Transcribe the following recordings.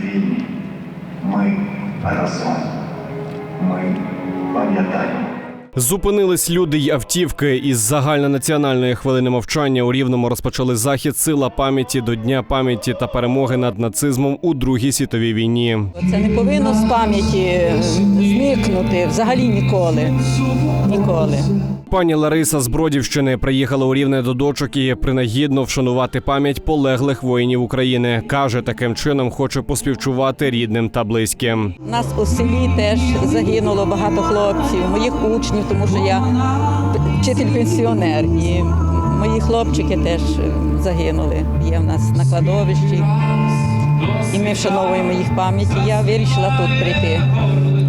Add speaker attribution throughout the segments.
Speaker 1: вільні. Ми разом. Ми пам'ятаємо.
Speaker 2: Зупинились люди й автівки. Із загальнонаціональної хвилини мовчання у Рівному розпочали захід сила пам'яті до Дня пам'яті та перемоги над нацизмом у Другій світовій війні.
Speaker 3: Це не повинно з пам'яті зникнути взагалі ніколи. Ніколи.
Speaker 2: Пані Лариса з Бродівщини приїхала у Рівне до дочок і принагідно вшанувати пам'ять полеглих воїнів України. каже, таким чином хоче поспівчувати рідним та близьким.
Speaker 3: У нас у селі теж загинуло багато хлопців, моїх учнів, тому що я вчитель-пенсіонер. І мої хлопчики теж загинули. Є в нас на кладовищі. І ми вшановуємо їх пам'ять. Я вирішила тут прийти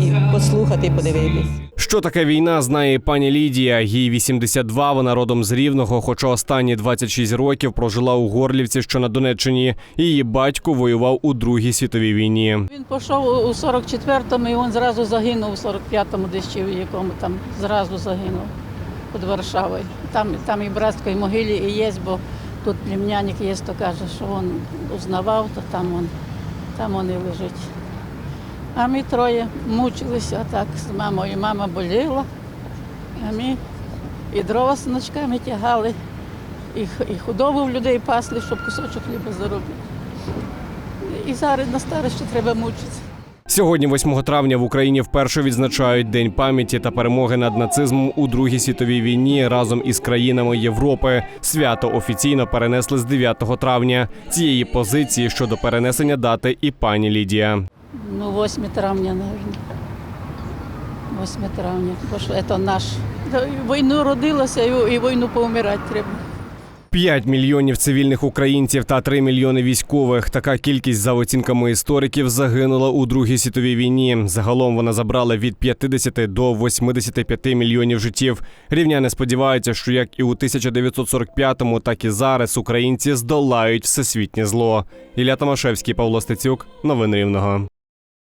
Speaker 3: і послухати, і подивитись.
Speaker 2: Що таке війна, знає пані Лідія. Їй 82, вона родом з Рівного, хоча останні 26 років прожила у Горлівці, що на Донеччині. Її батько воював у Другій світовій війні.
Speaker 4: Він пішов у 44-му і він зразу загинув у 45-му, десь чи в якому там зразу загинув під Варшавою. Там, там і в братській могилі і є, бо тут племянник є, то каже, що він узнавав, то там він, там він і лежить. А ми троє мучилися так з мамою. Мама боліла, а ми і дрова з ночками тягали, і, і худобу в людей пасли, щоб кусочок хліба заробити. І зараз на старості треба мучитися.
Speaker 2: Сьогодні, 8 травня, в Україні вперше відзначають День пам'яті та перемоги над нацизмом у Другій світовій війні разом із країнами Європи. Свято офіційно перенесли з 9 травня. Цієї позиції щодо перенесення дати і пані Лідія.
Speaker 4: Ну, 8 травня, мабуть. 8 травня, бо що це наш. Війну родилася, і, війну повмирати треба.
Speaker 2: 5 мільйонів цивільних українців та 3 мільйони військових. Така кількість, за оцінками істориків, загинула у Другій світовій війні. Загалом вона забрала від 50 до 85 мільйонів життів. Рівняни сподіваються, що як і у 1945-му, так і зараз українці здолають всесвітнє зло. Ілля Томашевський, Павло Стецюк, новини Рівного.